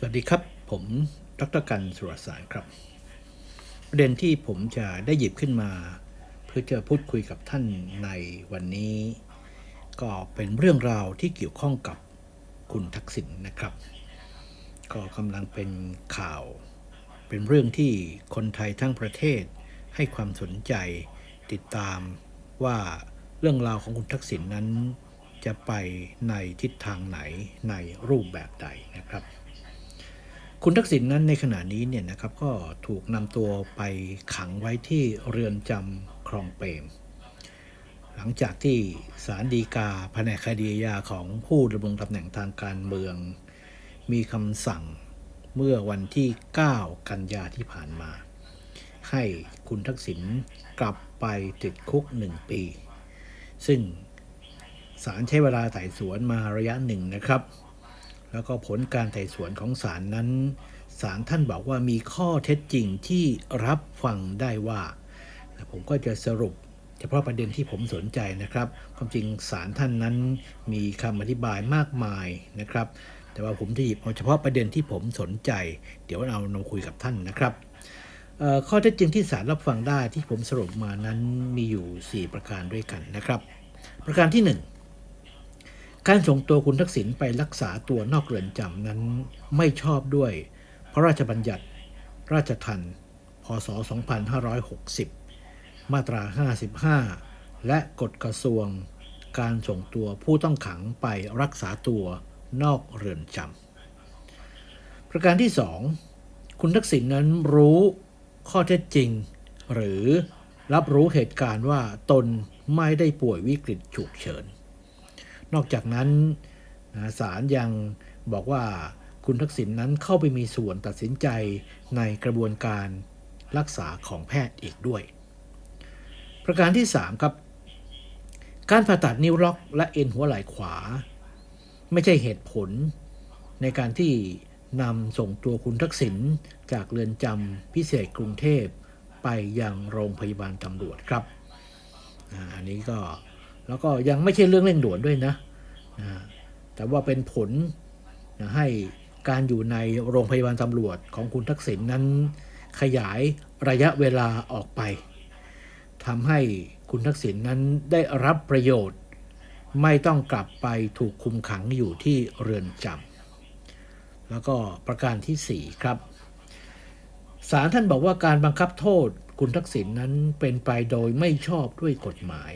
สวัสดีครับ ผมดรกันสุรสารครับ ประเด็นที่ผมจะได้หยิบขึ้นมา เพื่อจะพูดคุยกับท่านในวันนี้ ก็เป็นเรื่องราวที่เกี่ยวข้องกับคุณทักษิณนะครับ ก็กำลังเป็นข่าว เป็นเรื่องที่คนไทยทั้งประเทศให้ความสนใจติดตามว่าเรื่องราวของคุณทักษิณนนั้น จะไปในทิศทางไหนในรูปแบบใดนะครับ คุณทักษิณนนั้นในขณะนี้เนี่ยนะครับก็ถูกนำตัวไปขังไว้ที่เรือนจำคลองเปรม หลังจากที่ศาลฎีกาแผนกคดีอาของผู้ดำรงตำแหน่งทางการเมือง มีคำสั่งเมื่อวันที่ 9 กันยาที่ผ่านมา ให้คุณทักษิณกลับไปติดคุกหนึ่งปี ซึ่งศาลใช้เวลาไต่สวนมาระยะหนึ่งนะครับ แล้วก็ผลการไต่สวนของศาลนั้นศาลท่านบอกว่ามีข้อเท็จจริงที่รับฟังได้ว่า ผมก็จะสรุปเฉพาะประเด็นที่ผมสนใจนะครับ ความจริงศาลท่านนั้นมีคำอธิบายมากมายนะครับ แต่ว่าผมจะหยิบเอาเฉพาะประเด็นที่ผมสนใจ เดี๋ยวเรามาคุยกับท่านนะครับข้อเท็จจริงที่ศาลรับฟังได้ที่ผมสรุปมานั้นมีอยู่ 4 ประการด้วยกันนะครับ ประการที่ 1 การส่งตัวคุณทักษิณไปรักษาตัวนอกเรือนจำนั้นไม่ชอบด้วย พระราชบัญญัติ ราชทัณฑ์พศ 2560 มาตรา 55 และกฎกระทรวง การส่งตัวผู้ต้องขังไปรักษาตัวนอกเรือนจำประการที่ 2 คุณทักษิณนนั้นรู้ข้อเท็จจริง หรือรับรู้เหตุการณ์ว่าตนไม่ได้ป่วยวิกฤตฉุกเฉิน นอกจากนั้นนะศาลยังบอกว่าคุณทักษิณนนั้นเข้าไปมีส่วนตัดสินใจในกระบวนการรักษาของแพทย์อีกด้วย ประการที่ 3 ครับ การผ่าตัดนิ้วล็อกและเอ็นหัวไหล่ขวา ไม่ใช่เหตุผลในการที่นำส่งตัวคุณทักษิณจากเรือนจำพิเศษกรุงเทพไปยังโรงพยาบาลตำรวจครับอาอันนี้ก็ แล้วก็ยังไม่ใช่เรื่องเร่งด่วนด้วยนะ แต่ว่าเป็นผลให้การอยู่ในโรงพยาบาลตำรวจของคุณทักษิณนนั้นขยายระยะเวลาออกไปทำให้คุณทักษิณนนั้นได้รับประโยชน์ ไม่ต้องกลับไปถูกคุมขังอยู่ที่เรือนจำแล้วก็ประการที่ 4 ครับศาลท่านบอกว่าการบังคับโทษคุณทักษิณนนั้นเป็นไปโดยไม่ชอบด้วยกฎหมาย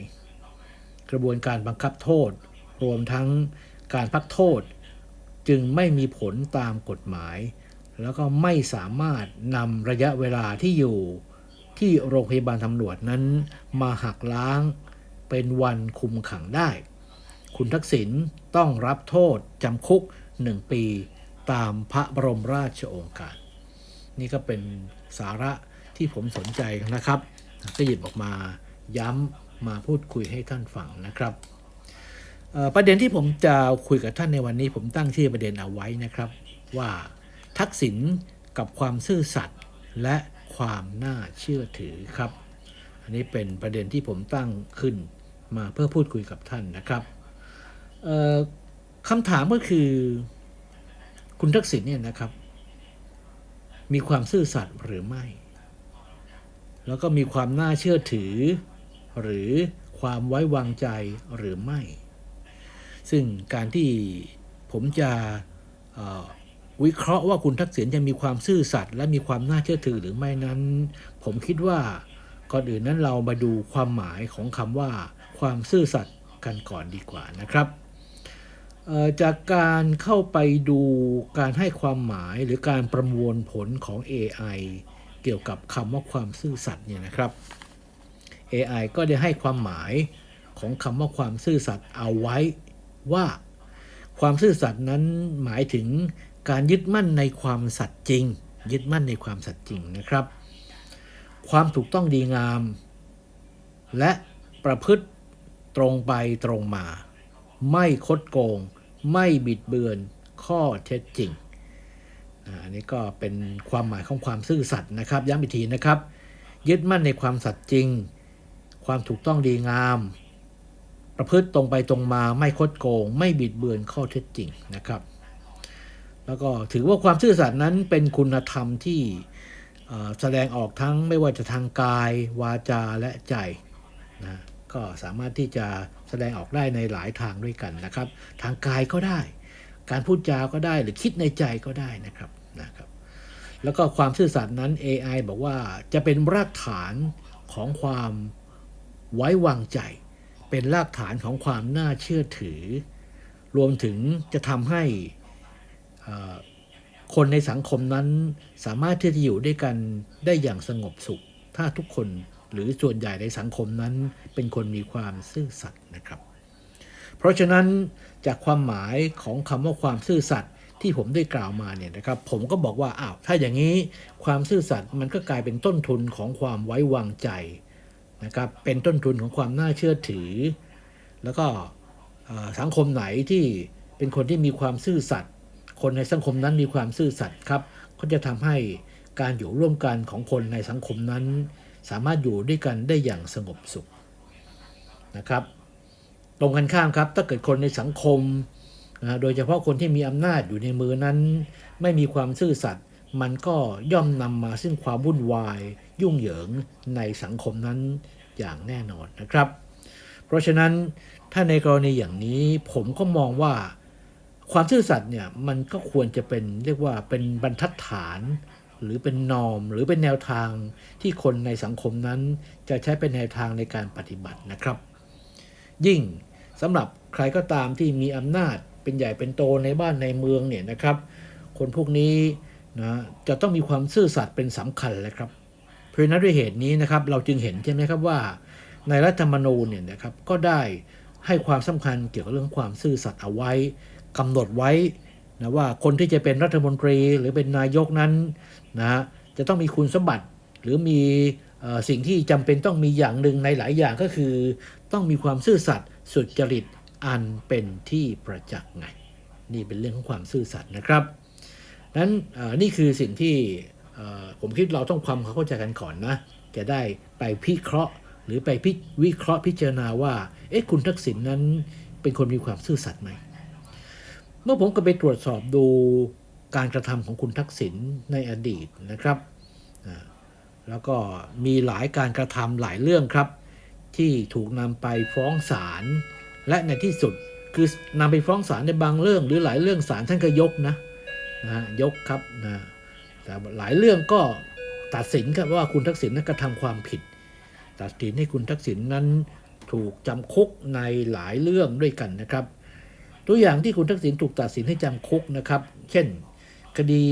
กระบวนการบังคับโทษ รวมทั้งการพักโทษ จึงไม่มีผลตามกฎหมาย แล้วก็ไม่สามารถนำระยะเวลาที่อยู่ที่โรงพยาบาลตำรวจนั้นมาหักล้างเป็นวันคุมขังได้ คุณทักษิณต้องรับโทษจำคุกหนึ่งปี ตามพระบรมราชโองการ นี่ก็เป็นสาระที่ผมสนใจนะครับ ก็หยิบออกมาย้ำ มาพูดคุยให้ท่านฟังนะครับประเด็นที่ผมจะคุยกับท่านในวันนี้ ผมตั้งชื่อประเด็นเอาไว้นะครับ ว่าทักษิณกับความซื่อสัตย์และความน่าเชื่อถือครับ อันนี้เป็นประเด็นที่ผมตั้งขึ้นมาเพื่อพูดคุยกับท่านนะครับคำถามก็คือ คุณทักษิณเนี่ยนะครับ มีความซื่อสัตย์หรือไม่ แล้วก็มีความน่าเชื่อถือ หรือความไว้วางใจหรือไม่ ซึ่งการที่ผมจะวิเคราะห์ว่าคุณทักษิณจะมีความซื่อสัตย์และมีความน่าเชื่อถือหรือไม่นั้น ผมคิดว่าก่อนอื่นนั้นเรามาดูความหมายของคำว่า ความซื่อสัตย์กันก่อนดีกว่านะครับจากการเข้าไปดูการให้ความหมายหรือการประมวลผลของ AI เกี่ยวกับคำว่าความซื่อสัตย์เนี่ยนะครับ AI ก็ได้ให้ความหมายของคำว่าความซื่อสัตย์เอาไว้ว่า ความซื่อสัตย์นั้นหมายถึงการยึดมั่นในความสัตย์จริง ยึดมั่นในความสัตย์จริงนะครับ ความถูกต้องดีงาม และประพฤติตรงไปตรงมา ไม่คดโกง ไม่บิดเบือนข้อเท็จจริงอันนี้ก็เป็นความหมายของความซื่อสัตย์นะครับ ย้ำอีกทีนะครับ ยึดมั่นในความสัตย์จริง ความถูกต้องดีงาม ประพฤติตรงไปตรงมาไม่คดโกง ไม่บิดเบือนข้อเท็จจริงนะครับ แล้วก็ถือว่าความซื่อสัตย์นั้นเป็นคุณธรรมที่แสดงออกทั้งไม่ว่าจะทางกาย วาจาและใจนะก็สามารถที่จะแสดงออกได้ในหลายทางด้วยกันนะครับ ทางกายก็ได้ การพูดจาก็ได้หรือคิดในใจก็ได้นะครับนะครับ แล้วก็ความซื่อสัตย์นั้น AI บอกว่าจะเป็นรากฐานของความ ไว้วางใจ เป็นรากฐานของความน่าเชื่อถือ รวมถึงจะทำให้คนในสังคมนั้นสามารถที่จะอยู่ด้วยกันได้อย่างสงบสุข ถ้าทุกคนหรือส่วนใหญ่ในสังคมนั้นเป็นคนมีความซื่อสัตย์นะครับ เพราะฉะนั้นจากความหมายของคำว่าความซื่อสัตย์ที่ผมได้กล่าวมาเนี่ยนะครับ ผมก็บอกว่าอ้าวถ้าอย่างนี้ความซื่อสัตย์มันก็กลายเป็นต้นทุนของความไว้วางใจ นะครับเป็นต้นทุนของความน่าเชื่อถือ แล้วก็สังคมไหนที่เป็นคนที่มีความซื่อสัตย์คนในสังคมนั้นมีความซื่อสัตย์ครับก็จะทำให้การอยู่ร่วมกันของคนในสังคมนั้น สามารถอยู่ด้วยกันได้อย่างสงบสุขนะครับตรงกันข้ามครับถ้าเกิดคนในสังคมนะโดยเฉพาะคนที่มีอำนาจอยู่ในมือนั้น ไม่มีความซื่อสัตย์ มันก็ย่อมนำมาซึ่งความวุ่นวาย ยุ่งเหยิงในสังคมนั้นอย่างแน่นอนนะครับ เพราะฉะนั้นถ้าในกรณีอย่างนี้ผมก็มองว่าความซื่อสัตย์เนี่ยมันก็ควรจะเป็นเรียกว่าเป็นบรรทัดฐาน หรือเป็นนอม หรือเป็นแนวทางที่คนในสังคมนั้น จะใช้เป็นแนวทางในการปฏิบัตินะครับ ยิ่งสำหรับใครก็ตามที่มีอำนาจเป็นใหญ่เป็นโตในบ้านในเมืองเนี่ยนะครับ คนพวกนี้ นะจะต้องมีความซื่อสัตย์เป็นสำคัญเลยครับ เพราะนั้นด้วยเหตุนี้นะครับเราจึงเห็นใช่ไหมครับว่า ในรัฐธรรมนูญเนี่ยนะครับก็ได้ให้ความสำคัญเกี่ยวกับเรื่องความซื่อสัตย์เอาไว้กำหนดไว้นะว่าคนที่จะเป็นรัฐมนตรีหรือเป็นนายกนั้นนะฮะจะต้องมีคุณสมบัติหรือมีสิ่งที่จำเป็นต้องมีอย่างหนึ่งในหลายอย่างก็คือ ต้องมีความซื่อสัตย์สุจริตอันเป็นที่ประจักษ์ไง นี่เป็นเรื่องของความซื่อสัตย์นะครับ นั้นนี่คือสิ่งที่ผมคิดเราต้องความเข้าใจกันก่อนนะ จะได้ไปพิเคราะห์ หรือไปพิวิเคราะห์พิจารณาว่าเอ๊ะคุณทักษิณนั้นเป็นคนมีความซื่อสัตย์ไหม เมื่อผมก็ไปตรวจสอบดูการกระทำของคุณทักษิณในอดีตนะครับ แล้วก็มีหลายการกระทำหลายเรื่องครับ ที่ถูกนำไปฟ้องศาลและในที่สุดคือนำไปฟ้องศาลในบางเรื่อง หรือหลายเรื่องศาลท่านก็ยกนะ นะฮะยกครับนะแต่หลายเรื่องก็ตัดสินครับว่าคุณทักษิณนั้นกระทำความผิด ตัดสินให้คุณทักษิณนั้นถูกจำคุกในหลายเรื่องด้วยกันนะครับ ตัวอย่างที่คุณทักษิณถูกตัดสินให้จำคุกนะครับ เช่น คดี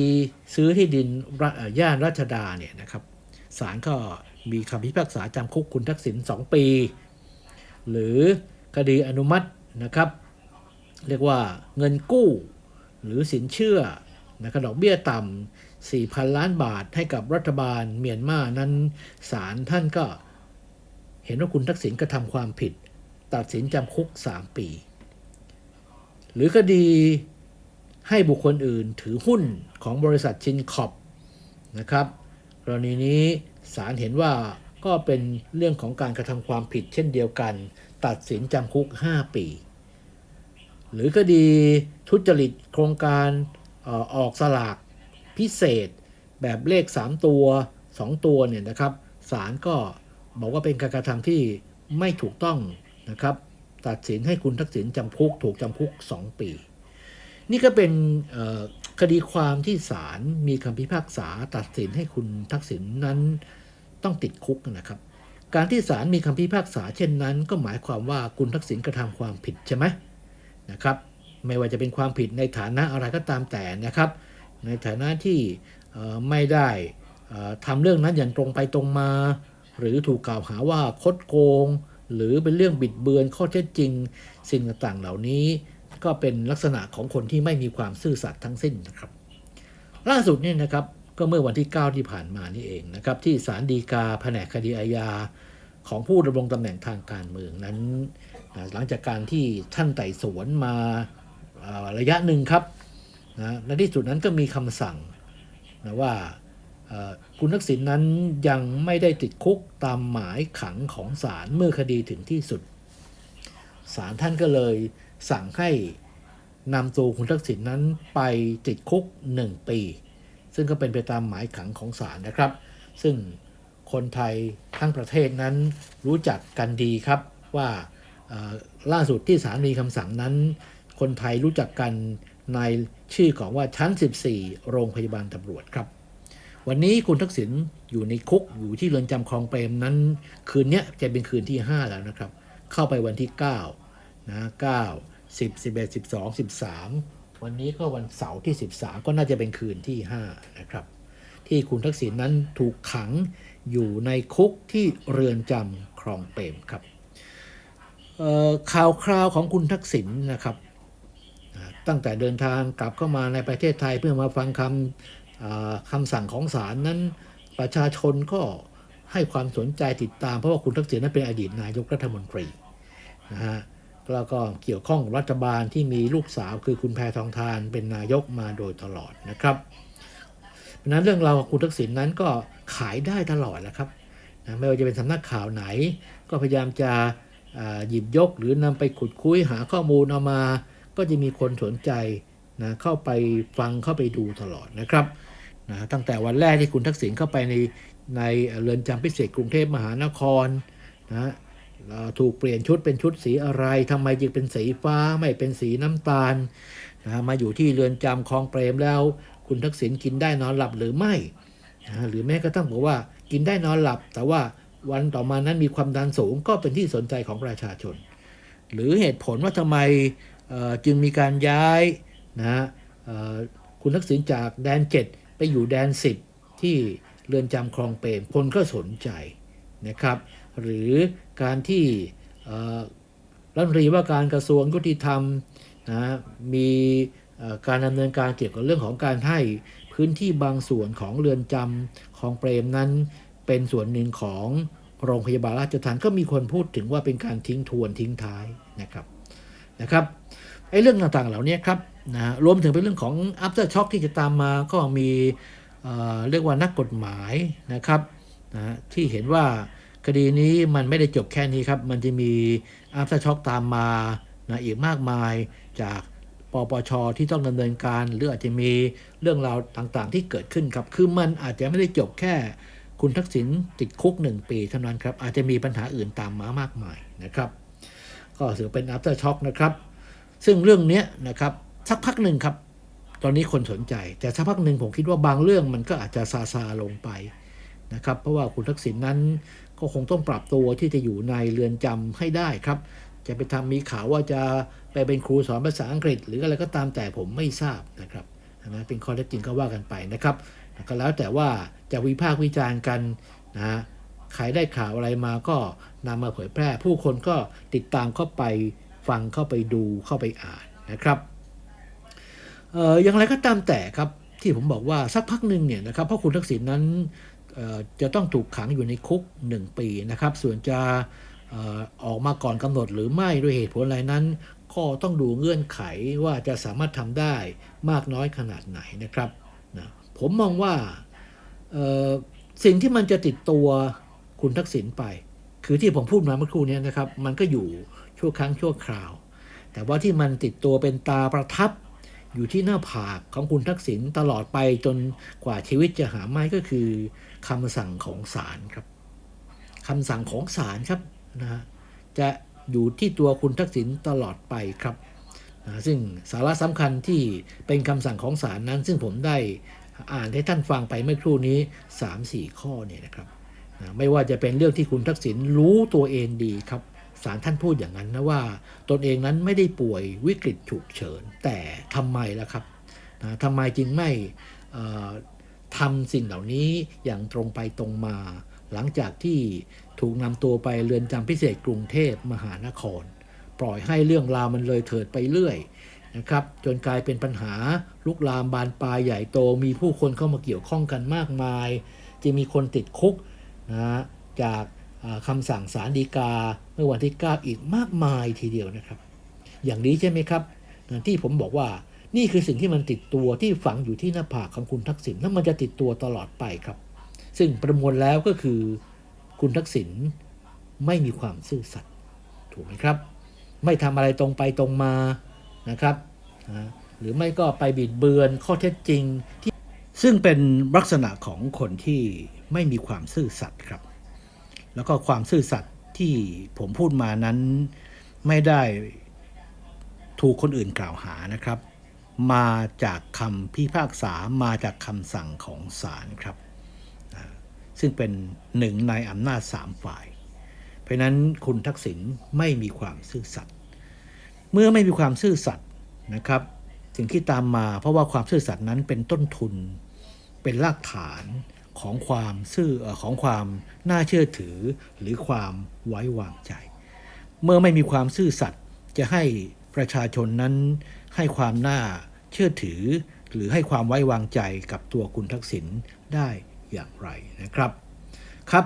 ซื้อที่ดินย่านรัชดาเนี่ยนะครับศาลก็มีคำพิพากษาจำคุกคุณทักษิณ2 ปี หรือคดีอนุมัตินะครับ เรียกว่าเงินกู้ หรือสินเชื่อ นะครับดอกเบี้ยต่ำ4,000 ล้านบาทให้กับรัฐบาลเมียนมานั้นศาลท่านก็เห็นว่าคุณทักษิณกระทำความผิด ตัดสินจำคุก 3 ปี หรือคดีให้บุคคลอื่นถือหุ้นของบริษัทชินคอปนะครับกรณีนี้ศาลเห็นว่าก็เป็นเรื่องของการกระทำความผิดเช่นเดียวกัน ตัดสินจำคุก 5 ปี หรือคดีทุจริตโครงการ ออกสลากพิเศษแบบเลข 3 ตัว 2 ตัวเนี่ยนะครับศาลก็บอกว่าเป็นการกระทำที่ไม่ถูกต้องนะครับ ตัดสินให้คุณทักษิณจำคุกถูกจำคุก 2 ปี นี่ก็เป็นคดีความที่ศาลมีคำพิพากษาตัดสินให้คุณทักษิณนั้นต้องติดคุกนะครับ การที่ศาลมีคำพิพากษาเช่นนั้น ก็หมายความว่าคุณทักษิณกระทำความผิดใช่ไหมนะครับ ไม่ว่าจะเป็นความผิดในฐานะอะไรก็ตามแต่นะครับ ในฐานะที่ไม่ได้ทำเรื่องนั้นอย่างตรงไปตรงมา หรือถูกกล่าวหาว่าคดโกง หรือเป็นเรื่องบิดเบือนข้อเท็จจริง สิ่งต่างๆเหล่านี้ ก็เป็นลักษณะของคนที่ไม่มีความซื่อสัตย์ทั้งสิ้นนะครับ ล่าสุดเนี่ยนะครับก็เมื่อวันที่ 9 ที่ผ่านมานี่เองนะครับ ที่ศาลฎีกาแผนกคดีอาญาของผู้ดำรงตำแหน่งทางการเมืองนั้น หลังจากการที่ท่านไต่สวนมา ระยะหนึ่งครับนะในที่สุดนั้นก็มีคำสั่งนะว่าคุณทักษิณนั้นยังไม่ได้ติดคุกตามหมายขังของศาลเมื่อคดีถึงที่สุดศาลท่านก็เลยสั่งให้นำตัวคุณทักษิณนั้นไปติดคุก 1 ปี ซึ่งก็เป็นไปตามหมายขังของศาลนะครับ ซึ่งคนไทยทั้งประเทศนั้นรู้จักกันดีครับว่าล่าสุดที่ศาลมีคำสั่งนั้น คนไทยรู้จักกันในชื่อของว่าชั้น 14 โรงพยาบาลตำรวจครับ วันนี้คุณทักษิณอยู่ในคุกอยู่ที่เรือนจำคลองเปรมนั้น คืนนี้จะเป็นคืนที่ 5 แล้วนะครับ เข้าไปวันที่ 9 นะ 9 10 11 12 13 วันนี้ก็วันเสาร์ที่ 13 ก็น่าจะเป็นคืนที่ 5 นะครับ ที่คุณทักษิณนั้นถูกขังอยู่ในคุกที่เรือนจำคลองเปรมครับข่าวคราวของคุณทักษิณนะครับ ตั้งแต่เดินทางกลับเข้ามาในประเทศไทยเพื่อมาฟังคำอ่าคำสั่งของศาลนั้น ประชาชนก็ให้ความสนใจติดตามเพราะว่าคุณทักษิณนั้นเป็นอดีตนายกรัฐมนตรีนะฮะแล้วก็เกี่ยวข้องกับรัฐบาลที่มีลูกสาวคือคุณแพทองทานเป็นนายกมาโดยตลอดนะครับเพราะนั้นเรื่องราวของคุณทักษิณนั้นก็ขายได้ตลอดแหละครับนะไม่ว่าจะเป็นสำนักข่าวไหน ก็พยายามจะหยิบยกหรือนำไปขุดคุยหาข้อมูลเอามา ก็จะมีคนสนใจนะเข้าไปฟังเข้าไปดูตลอดนะครับนะตั้งแต่วันแรกที่คุณทักษิณเข้าไปในในเรือนจำพิเศษกรุงเทพมหานครนะถูกเปลี่ยนชุดเป็นชุดสีอะไรทำไมจึงเป็นสีฟ้าไม่เป็นสีน้ำตาลนะมาอยู่ที่เรือนจำคลองเปรมแล้ว คุณทักษิณกินได้นอนหลับหรือไม่นะหรือแม้กระทั่งบอกว่ากินได้นอนหลับ แต่ว่าวันต่อมานั้นมีความดันสูงก็เป็นที่สนใจของประชาชน หรือเหตุผลว่าทำไม จึงมีการย้ายนะฮะคุณทักษิณจากแดน 7 ไปอยู่แดน 10 ที่เรือนจำคลองเปรมคนก็สนใจนะครับ หรือการที่รัฐมนตรีว่าการกระทรวงยุติธรรมนะมีการดำเนินการเกี่ยวกับเรื่องของการให้พื้นที่บางส่วนของเรือนจำคลองเปรมนั้น เป็นส่วนหนึ่งของโรงพยาบาลราชทัณฑ์ก็มีคนพูดถึงว่าเป็นการทิ้งทวนทิ้งท้ายนะครับ นะครับไอ้เรื่องต่างๆเหล่านี้ครับนะรวมถึงเป็นเรื่องของ after shock ที่จะตามมาก็มีเอ่อเรียกว่านักกฎหมายนะครับนะที่เห็นว่าคดีนี้มันไม่ได้จบแค่นี้ครับ มันจะมี after shock ตามมานะอีกมากมายจากปปชที่ต้องดำเนินการ หรืออาจจะมีเรื่องราวต่างๆ ที่เกิดขึ้นครับ คือมันอาจจะไม่ได้จบแค่คุณทักษิณติดคุกหนึ่งปีเท่านั้นครับ อาจจะมีปัญหาอื่นตามมามากมายนะครับ ก็ถือเป็น after shock นะครับ ซึ่งเรื่องนี้นะครับสักพักหนึ่งครับ ตอนนี้คนสนใจ แต่สักพักหนึ่งผมคิดว่าบางเรื่องมันก็อาจจะซาซาลงไปนะครับ เพราะว่าคุณทักษิณนั้นก็คงต้องปรับตัวที่จะอยู่ในเรือนจำให้ได้ครับ จะไปทำมีข่าวว่าจะไปเป็นครูสอนภาษาอังกฤษ หรืออะไรก็ตามแต่ผมไม่ทราบนะครับนนั้นเป็นข้อเท็จจริงก็ว่ากันไปนะครับ ก็แล้วแต่ว่าจะวิพากษ์วิจารณ์กันนะ ใครได้ข่าวอะไรมาก็นำมาเผยแพร่ ผู้คนก็ติดตามเข้าไปฟังเข้าไปดูเข้าไปอ่านนะครับเอ่ออย่างไรก็ตามแต่ครับที่ผมบอกว่าสักพักหนึ่งเนี่ยนะครับเพราะคุณทักษิณนั้นจะต้องถูกขังอยู่ในคุก 1 ปีนะครับ ส่วนจะออกมาก่อนกำหนดหรือไม่ด้วยเหตุผลอะไรนั้น ก็ต้องดูเงื่อนไขว่าจะสามารถทำได้มากน้อยขนาดไหนนะครับนะผมมองว่าสิ่งที่มันจะติดตัว คุณทักษิณไป คือที่ผมพูดมาเมื่อครู่นี้นะครับ มันก็อยู่ชั่วครั้งชั่วคราว แต่ว่าที่มันติดตัวเป็นตาประทับ อยู่ที่หน้าผากของคุณทักษิณตลอดไปจนกว่าชีวิตจะหาไม่ก็คือคำสั่งของศาลครับคำสั่งของศาลครับนะฮะจะอยู่ที่ตัวคุณทักษิณตลอดไปครับนะซึ่งสาระสำคัญที่เป็นคำสั่งของศาลนั้น ซึ่งผมได้อ่านให้ท่านฟังไปเมื่อครู่นี้ 3-4 ข้อเนี่ยนะครับ ไม่ว่าจะเป็นเรื่องที่คุณทักษิณรู้ตัวเองดีครับศาลท่านพูดอย่างนั้นนะว่า ตนเองนั้นไม่ได้ป่วยวิกฤตฉุกเฉิน แต่ทำไมล่ะครับนะทำไมจึงไม่เอ่อทำสิ่งเหล่านี้อย่างตรงไปตรงมา หลังจากที่ถูกนำตัวไปเรือนจำพิเศษกรุงเทพมหานคร ปล่อยให้เรื่องราวมันเลยเถิดไปเรื่อยนะครับ จนกลายเป็นปัญหาลุกลามบานปลายใหญ่โตมีผู้คนเข้ามาเกี่ยวข้องกันมากมาย จะมีคนติดคุก นะจากคำสั่งศาลฎีกาเมื่อวันที่ 9 อีกมากมายทีเดียวนะครับ อย่างนี้ใช่ไหมครับ ที่ผมบอกว่านี่คือสิ่งที่มันติดตัวที่ฝังอยู่ที่หน้าผากของคุณทักษิณแล้วมันจะติดตัวตลอดไปครับ ซึ่งประมวลแล้วก็คือคุณทักษิณไม่มีความซื่อสัตย์ถูกไหมครับ ไม่ทำอะไรตรงไปตรงมานะครับ หรือไม่ก็ไปบิดเบือนข้อเท็จจริงที่ ซึ่งเป็นลักษณะของคนที่ไม่มีความซื่อสัตย์ครับ แล้วก็ความซื่อสัตย์ที่ผมพูดมานั้นไม่ได้ถูกคนอื่นกล่าวหานะครับ มาจากคำพิพากษามาจากคำสั่งของศาลครับ ซึ่งเป็นหนึ่งในอำนาจสามฝ่าย เพราะนั้นคุณทักษิณไม่มีความซื่อสัตย์เมื่อไม่มีความซื่อสัตย์นะครับสิ่งที่ตามมาเพราะว่าความซื่อสัตย์นั้นเป็นต้นทุน เป็นรากฐานของความซื่อของความน่าเชื่อถือหรือความไว้วางใจ เมื่อไม่มีความซื่อสัตย์จะให้ประชาชนนั้นให้ความน่าเชื่อถือ หรือให้ความไว้วางใจกับตัวคุณทักษิณได้อย่างไรนะครับครับ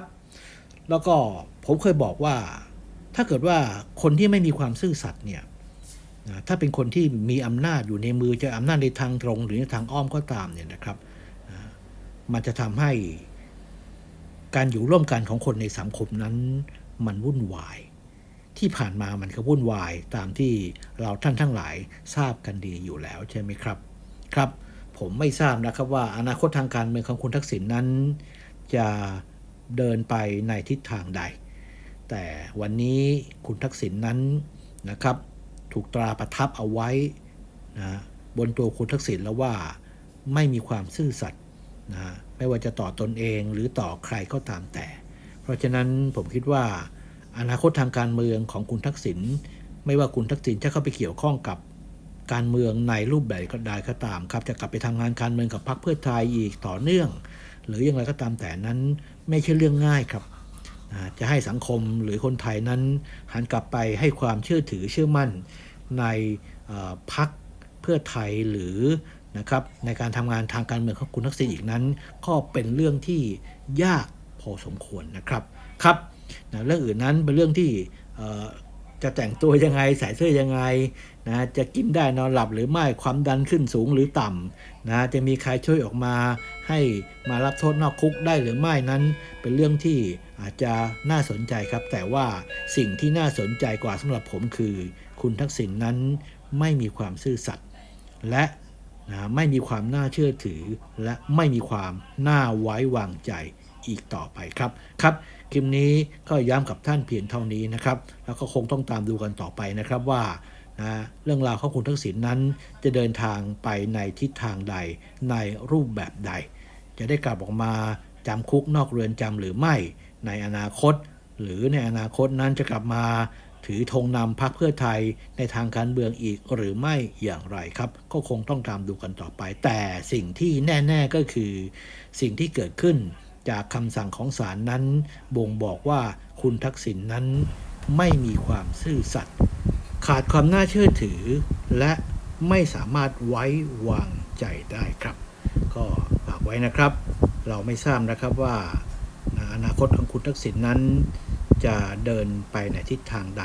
แล้วก็ผมเคยบอกว่า ถ้าเกิดว่าคนที่ไม่มีความซื่อสัตย์เนี่ยถ้าเป็นคนที่มีอำนาจอยู่ในมือจะอำนาจในทางตรง หรือในทางอ้อมก็ตามเนี่ยนะครับนะ มันจะทำให้การอยู่ร่วมกันของคนในสังคมนั้นมันวุ่นวาย ที่ผ่านมามันก็วุ่นวายตามที่เราท่านทั้งหลายทราบกันดีอยู่แล้วใช่ไหมครับ ครับ ผมไม่ทราบนะครับว่าอนาคตทางการเมืองของคุณทักษิณนั้น จะเดินไปในทิศทางใด แต่วันนี้คุณทักษิณนั้นนะครับ ถูกตราประทับเอาไว้นะบนตัวคุณทักษิณแล้วว่าไม่มีความซื่อสัตย์ นะไม่ว่าจะต่อตนเองหรือต่อใครก็ตามแต่ เพราะฉะนั้นผมคิดว่า อนาคตทางการเมืองของคุณทักษิณไม่ว่าคุณทักษิณจะเข้าไปเกี่ยวข้องกับการเมืองในรูปแบบก็ได้ก็ตามครับ จะกลับไปทำงานการเมืองกับพรรคเพื่อไทยอีกต่อเนื่อง หรืออย่างไรก็ตามแต่นั้นไม่ใช่เรื่องง่ายครับจะให้สังคมหรือคนไทยนั้น หันกลับไปให้ความเชื่อถือเชื่อมั่นในพรรคเพื่อไทยหรือ นะครับในการทำงานทางการเมืองของคุณทักษิณอีกนั้น ก็เป็นเรื่องที่ยากพอสมควรนะครับครับนะเรื่องอื่นนั้นเป็นเรื่องที่จะแต่งตัวยังไงใส่เสื้อยังไงนะจะกินได้นอนหลับหรือไม่ความดันขึ้นสูงหรือต่ำนะจะมีใครช่วยออกมาให้มารับโทษนอกคุกได้หรือไม่นั้น เป็นเรื่องที่อาจจะน่าสนใจครับ แต่ว่าสิ่งที่น่าสนใจกว่าสำหรับผมคือ คุณทักษิณนนั้นไม่มีความซื่อสัตย์และ นะไม่มีความน่าเชื่อถือ และไม่มีความน่าไว้วางใจอีกต่อไปครับครับคลิปนี้ก็ย้ำกับท่านเพียงเท่านี้นะครับ แล้วก็คงต้องตามดูกันต่อไปนะครับว่านะเรื่องราวของคุณทักษิณนนั้นจะเดินทางไปในทิศทางใดในรูปแบบใด จะได้กลับออกมาจำคุกนอกเรือนจำหรือไม่ในอนาคต หรือในอนาคตนั้นจะกลับมา ถือธงนำพรรคเพื่อไทยในทางการเมืองอีกหรือไม่อย่างไรครับ ก็คงต้องตามดูกันต่อไป แต่สิ่งที่แน่ ๆก็คือ สิ่งที่เกิดขึ้นจากคำสั่งของศาลนั้น บ่งบอกว่าคุณทักษิณนนั้นไม่มีความซื่อสัตย์ขาดความน่าเชื่อถือ และไม่สามารถไว้วางใจได้ครับ ก็ฝากไว้นะครับ เราไม่ทราบนะครับว่าอนาคตของคุณทักษิณนนั้น จะเดินไปในทิศทางใด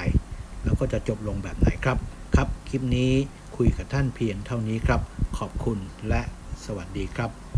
แล้วก็จะจบลงแบบไหนครับ ครับ คลิปนี้คุยกับท่านเพียงเท่านี้ครับ ขอบคุณและสวัสดีครับ